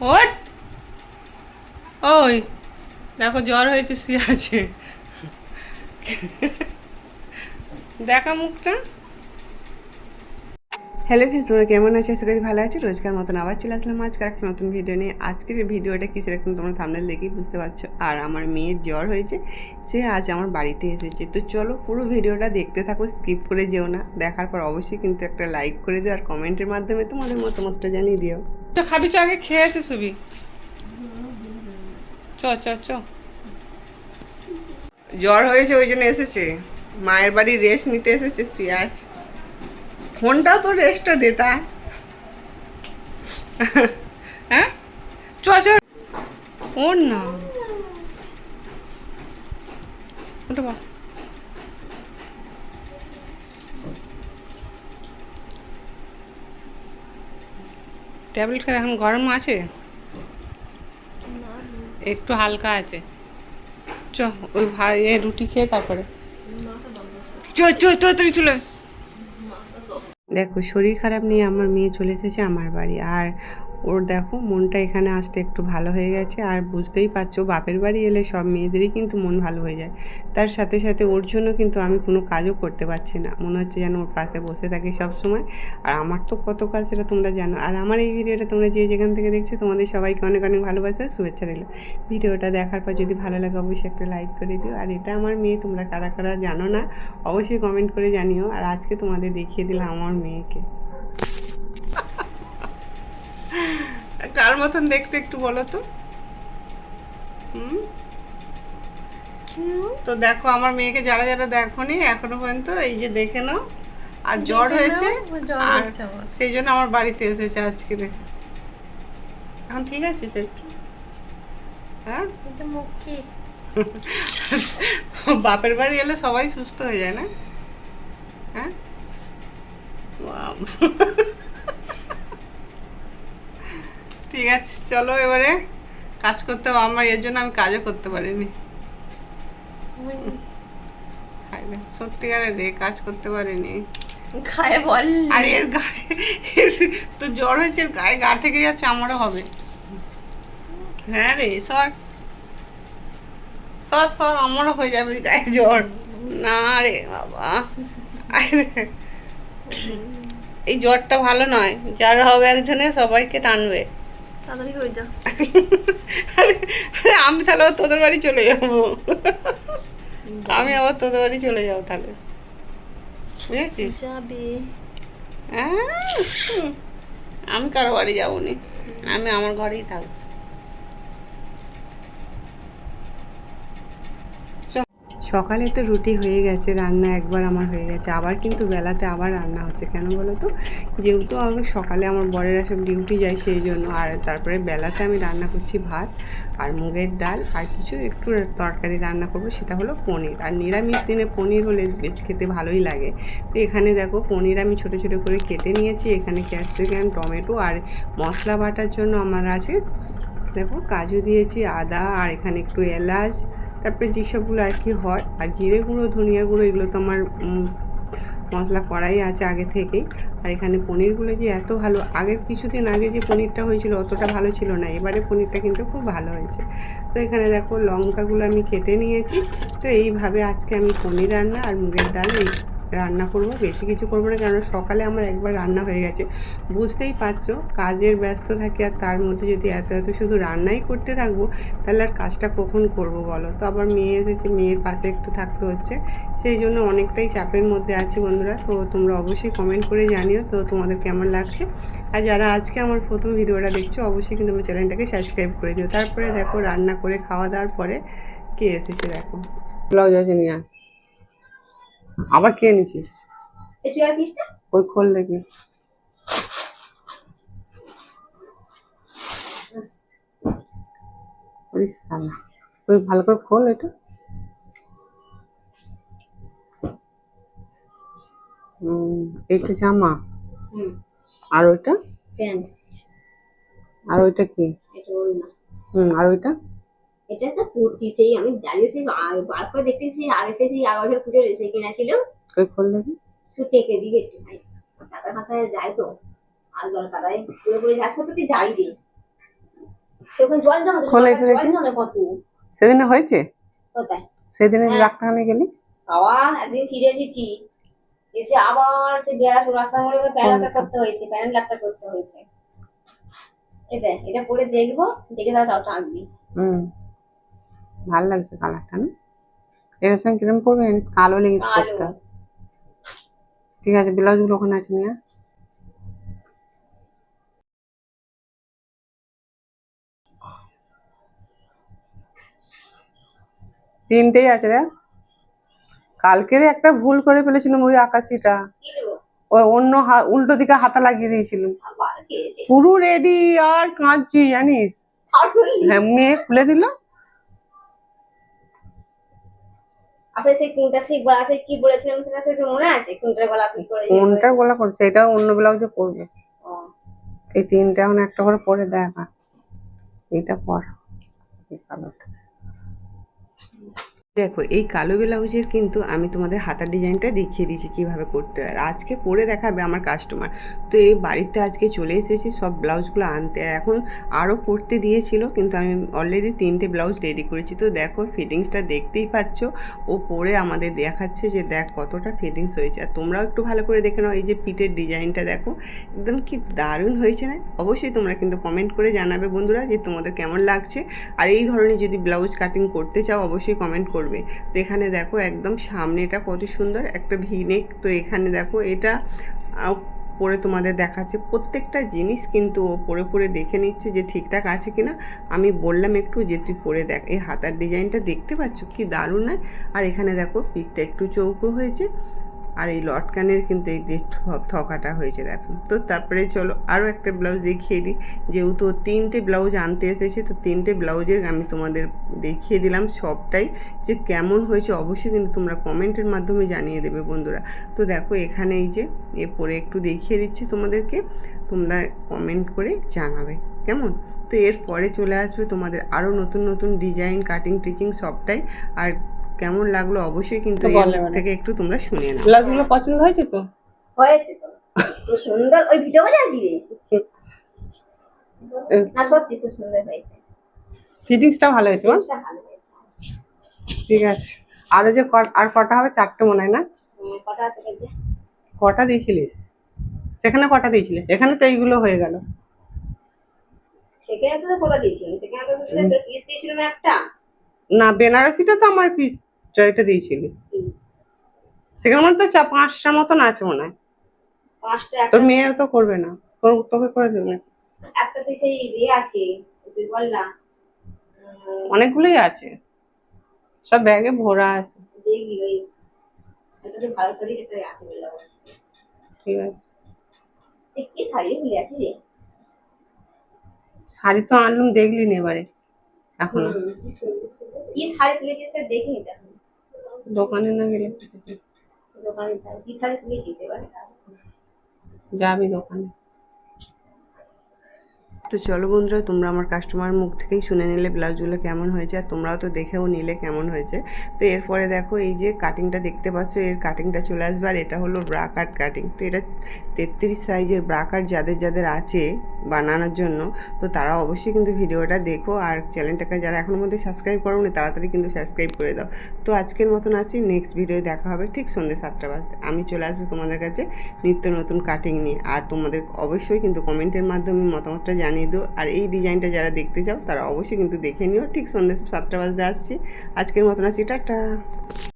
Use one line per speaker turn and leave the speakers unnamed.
ওট। ওই, দেখো জ্বর হয়েছে, শুয়ে আছে। দেখা মুখটা। হ্যালো ফ্রেন্ডস তোমরা কেমন আছো? আশা করি ভালো আছো। রোজকার মতন আবার চলে আসলাম আজকে একটা নতুন ভিডিও নিয়ে। আজকের ভিডিওটা কি সেরকম তোমরা থামনেল দেখেই বুঝতে পারছ। আর আমার মেয়ের জ্বর হয়েছে, সে আজ আমার বাড়িতে এসেছে। তো চলো পুরো ভিডিওটা দেখতে থাকো স্কিপ করে যেও না। দেখার পর অবশ্যই কিন্তু একটা লাইক করে দিও আর কমেন্টের মাধ্যমে তোমাদের মতামতটা জানিয়ে দিও। তো খাবি, চ, আগে খেয়ে আছে শুবি চ চ চ। জ্বর হয়েছে, ওই জন্য এসেছে। মায়ের বাড়ি রেস্ট নিতে এসেছে আছে ফোনটাও তো রেস্টটা দেতা হ্যাঁ? চ চ। ওর না। ওটা বল ট্যাবলেট খাই এখন গরম আছে? একটু হালকা আছে। চ, ওই ভাই রুটি খেয়ে তারপরে। চলে। দেখো, শরীর খারাপ নিয়ে আমার মেয়ে চলে এসেছে আমার বাড়ি। আর ওর দেখো, মনটা এখানে আসতে একটু ভালো হয়ে গেছে। আর বুঝতেই পারছ, বাপের বাড়ি এলে সব মেয়েদেরই কিন্তু মন ভালো হয়ে যায়। তার সাথে সাথে ওর জন্য কিন্তু আমি কোনো কাজও করতে পারছি না। মনে হচ্ছে যেন ওর পাশে বসে থাকি সব সময়। আর আমার তো কত কাজ সেটা তোমরা জানো। আর আমার এই ভিডিওটা তোমরা যে যেখান থেকে দেখছ, তোমাদের সবাইকে অনেক অনেক ভালোবাসা, শুভেচ্ছা রইল। ভিডিওটা দেখার পর যদি ভালো লাগে, অবশ্যই একটা লাইক করে দিও। আর এটা আমার মেয়ে, তোমরা কারা কারা জানো না, অবশ্যই কমেন্ট করে জানিও। আর আজকে তোমাদের দেখিয়ে দিলাম আমার মেয়েকে। কার মতন দেখতে একটু বলো তো? হুম? তো দেখো আমার মেয়েকে যারা যারা দেখোনি এখনও পর্যন্ত এই যে দেখে নাও। আর জ্বর হয়েছে? আর সেই জন্য আমার বাড়িতে এসেছে আজকে এখন ঠিক আছে সে একটু? হ্যাঁ? বাপের বাড়ি এলে সবাই সুস্থ হয়ে যায় না? হ্যাঁ বাব। ঠিক আছে চলো এবারে কাজ করতে হবে। আমার এর জন্য আমি কাজও করতে পারিনি। সত্যিকারের রে কাজ করতে পারিনি।
খায় বল
আর এর গায়ে তো জ্বর হয়েছে এর গায়ে গা থেকে যাচ্ছে আমারও হবে। হ্যাঁ রে সর। সর সর আমারও হয়ে যাবে গায়ে জ্বর। না রে বাবা। রে। এই জ্বরটা ভালো নয়। যার হবে একজনে সবাইকে টানবে।
তাড়াতাড়ি হয়ে যা।
আরে আমি তাহলে তোদের বাড়ি চলে যাব। আমি আবার তোদের বাড়ি চলে যাব তাহলে। বুঝেছিস?
যাবে।
আমি কারও বাড়ি যাব নি। আমি আমার ঘরেই থাকব। সকালে তো রুটি হয়ে গেছে, রান্না একবার আমার হয়ে গেছে। আবার কিন্তু বেলাতে আবার রান্না হচ্ছে, কেন বলো তো? যেহেতু আমি সকালে আমার বরেরা সব ডিউটি যায় সেই জন্য, আর তারপরে বেলাতে আমি রান্না করছি ভাত আর মুগের ডাল আর কিছু একটু তরকারি রান্না করব, সেটা হলো পনির। আর নিরামিষ দিনে পনির হলে বেশ খেতে ভালোই লাগে। তো এখানে দেখো পনির আমি ছোট ছোট করে কেটে নিয়েছি, এখানে ক্যাপসিকাম, টমেটো আর মশলা বাটার জন্য আমার আছে, দেখো কাজু দিয়েছি, আদা আর এখানে একটু এলাচ তারপরে যেসবগুলো আর কি হয়। আর জিরে গুঁড়ো, ধনিয়া গুঁড়ো, এগুলো তো আমার মশলা করাই আছে আগে থেকেই। আর এখানে পনিরগুলো যে এত ভালো, আগের কিছুদিন আগে যে পনিরটা হয়েছিল অতটা ভালো ছিল না, এবারে পনিরটা কিন্তু খুব ভালো হয়েছে। তো এখানে দেখো লঙ্কাগুলো আমি কেটে নিয়েছি। তো এইভাবে আজকে আমি পনির রান্না আর মুগের ডাল এই রান্না করব, বেশি কিছু করব না কারণ সকালে আমার একবার রান্না হয়ে গেছে। বুঝতেই পারছ, কাজের ব্যস্ত থাকি আর তার মধ্যে যদি এত এত শুধু রান্নাই করতে থাকব, তাহলে আর কাজটা কখন করব বলো? তো আবার মেয়ে এসেছে, মেয়ের পাশে একটু থাকতে হচ্ছে। সেই জন্য অনেকটাই চাপের মধ্যে আছে বন্ধুরা, তো তোমরা অবশ্যই কমেন্ট করে জানিও, তো তোমাদের কেমন লাগছে? আর যারা আজকে আমার প্রথম ভিডিওটা দেখছ, অবশ্যই কিন্তু আমার চ্যানেলটাকে সাবস্ক্রাইব করে দিও। তারপরে দেখো, রান্না করে খাওয়া দাওয়ার পরে কে এসেছে দেখো। ব্লাউজ আছে নিয়ে। আবার কে
পিসটা
ওই খোল দেখি। ওই ভালো করে খোল এটা। হুম এইটা জামা।
হুম।
আর ওইটা? আর ওইটা কি? হুম আর ওইটা?
এটা একটা কুর্তি সেই আমি জানিয়ে সেই আ- বার করে দেখতে সেই আগে সেই সেই আগা বছর পুজোর এসে কিনা ছিল।
ওই খোল দেখি।
সুটেকে দিবে একটু ভাই টাকা ফাঁকা যায় তো। আর হয় পুরোপুরি যাচ্ছে তো তুই যাই দিস সে জল জমে তো,
এটা দেখি।
কত?
সেদিনে হয়েছে?
কোথায়?
সেদিনে
হ্যাঁ।
ডাক্তারখানে গেলি?
বাবা একদিন ফিরে এসেছি। এসে আবার সে বেড়া রাস্তার মধ্যে প্যানেল ডাক্তার করতে হয়েছে প্যানেল ডাক্তার করতে হয়েছে। এটা এটা পরে দেখব দেখে তাও টানবি।
হুম। ভালো লাগছে কালারটা না? এর সঙ্গে কিরম পড়বে জানিস? কালো লেগেছে পরটা ঠিক আছে ব্লাউজগুলো ওখানে আছে নিয়ে। তিনটেই আছে দেখ। কালকের একটা ভুল করে ফেলেছিলাম ওই আকাশিটা। ওই অন্য উল্টো দিকে হাতা লাগিয়ে দিয়েছিলাম। পুরো রেডি আর কাঁদছি জানিস? হ্যাঁ মেয়ে খুলে দিল।
আচ্ছা সেই কোনটা ঠিক বলা আছে কি বলেছিলাম সেটা সেটা মনে আছে কোনটা গলা কি করে
কোনটা গলা করছে এটাও অন্য ব্লাউজে পরবে এই তিনটা এখন একটা করে পরে দেখা। এটা পর। এই কালোটা। দেখো, এই কালো ব্লাউজের কিন্তু আমি তোমাদের হাতার ডিজাইনটা দেখিয়ে দিয়েছি কীভাবে করতে হয়। আর আজকে পরে দেখাবে আমার কাস্টমার তো এই বাড়িতে আজকে চলে এসেছি, সব ব্লাউজগুলো আনতে। আর এখন আরও পরতে দিয়েছিল, কিন্তু আমি অলরেডি তিনটে ব্লাউজ রেডি করেছি। তো দেখো ফিটিংসটা দেখতেই পাচ্ছ। ও পরে আমাদের দেখাচ্ছে যে দেখ, কতটা ফিটিংস হয়েছে। আর তোমরাও একটু ভালো করে দেখে নাও, এই যে পিঠের ডিজাইনটা দেখো। একদম কি দারুণ হয়েছে না? অবশ্যই তোমরা কিন্তু কমেন্ট করে জানাবে বন্ধুরা যে তোমাদের কেমন লাগছে। আর এই ধরনের যদি ব্লাউজ কাটিং করতে চাও, অবশ্যই কমেন্ট করবে। তো এখানে দেখো একদম সামনেটা কত সুন্দর একটা ভিনেক। তো এখানে দেখো এটা পরে তোমাদের দেখাচ্ছে। প্রত্যেকটা জিনিস কিন্তু ও পরে পরে দেখে নিচ্ছে যে ঠিকঠাক আছে কিনা। আমি বললাম একটু যে তুই পরে দেখ। এই হাতার ডিজাইনটা দেখতে পাচ্ছ? কি দারুণ নয়? আর এখানে দেখো পিঠটা একটু চৌকো হয়েছে। আর এই লটকানের কিন্তু এই যে থকাটা হয়েছে দেখো তো তারপরে চলো আরও একটা ব্লাউজ দেখিয়ে দিই। যেহেতু তিনটে ব্লাউজ আনতে এসেছে, তো তিনটে ব্লাউজের আমি তোমাদের দেখিয়ে দিলাম সবটাই যে কেমন হয়েছে। অবশ্যই কিন্তু তোমরা কমেন্টের মাধ্যমে জানিয়ে দেবে বন্ধুরা। তো দেখো, এখানে এই যে এ পরে একটু দেখিয়ে দিচ্ছি তোমাদেরকে। তোমরা কমেন্ট করে জানাবে, কেমন? তো এর পরে চলে আসবে তোমাদের আরও নতুন নতুন ডিজাইন, কাটিং টিচিং সবটাই। আর কেমন লাগল অবশ্যই কিন্তু এর
মানে।
থেকে একটু তোমরা শুনে নাও।
ব্লাউজগুলো পছন্দ হয়েছে তো?
হয়েছে তো। সুন্দর ওই ভিডিও যাবি না সত্যি খুব সুন্দর হয়েছে।
ফিটিংসটা ভালো হয়েছে
হয়েছে।
ঠিক আছে। আরও যে ক- আর কটা হবে? চারটে মনে হয় না?
কটা আছে
কটা দিয়েছিলিস? সেখানে কটা দিয়েছিলিস? এখানে তো এইগুলো হয়ে গেল।
সেখানে তো কটা দিয়েছিলাম? সেখানে তো পিস দিয়েছিলাম একটা।
না বেনারসিটা তো আমার পিস এটা দিয়েছিলি। সেখানে মনে তো চা পাঁচটা মতন আছে মনে হয়।
পাঁচটা
তোর মেয়ে তো করবে না। তোর তোকে করে দেবে।
একটা সেই সেই ইয়ে আছে তুই বললাম উম,
অনেকগুলোই আছে। সব ব্যাগে ভরা আছে। ঠিক আছে।
শাড়ি
তো আনলুম দেখলি না এবারে। এখন
কি শাড়ি তুলেছিস দেখিনি দেখুন
দোকানে না গেলে
দোকানে কি শাড়ি তুলেছিস এবারে?
যাবি দোকানে। তো চলো বন্ধুরা তোমরা আমার কাস্টমার মুখ থেকেই শুনে নিলে ব্লাউজগুলো কেমন হয়েছে আর তোমরাও তো দেখেও নিলে কেমন হয়েছে। তো এরপরে দেখো এই যে কাটিংটা দেখতে পাচ্ছ এর কাটিংটা চলে আসবে আর এটা হলো ব্রা কাট কাটিং তো এটা তেত্রিশ সাইজের ব্রা কাট যাদের যাদের আছে বানানোর জন্য, তো তারা অবশ্যই কিন্তু ভিডিওটা দেখো। আর চ্যানেলটাকে যারা এখনও মধ্যে সাবস্ক্রাইব করো নি তাড়াতাড়ি কিন্তু সাবস্ক্রাইব করে দাও। তো আজকের মতন আছি নেক্সট ভিডিও দেখা হবে ঠিক সন্ধ্যে সাতটা বাজতে। আমি চলে আসব তোমাদের কাছে নিত্য নতুন কাটিং নিয়ে। আর তোমাদের অবশ্যই কিন্তু কমেন্টের মাধ্যমে মতামতটা জানিয়ে দিও। আর এই ডিজাইনটা যারা দেখতে চাও, তারা অবশ্যই কিন্তু দেখে নিও। ঠিক সন্ধ্যে সাতটা বাজতে আসছি। আজকের মতন আছি, টাটা!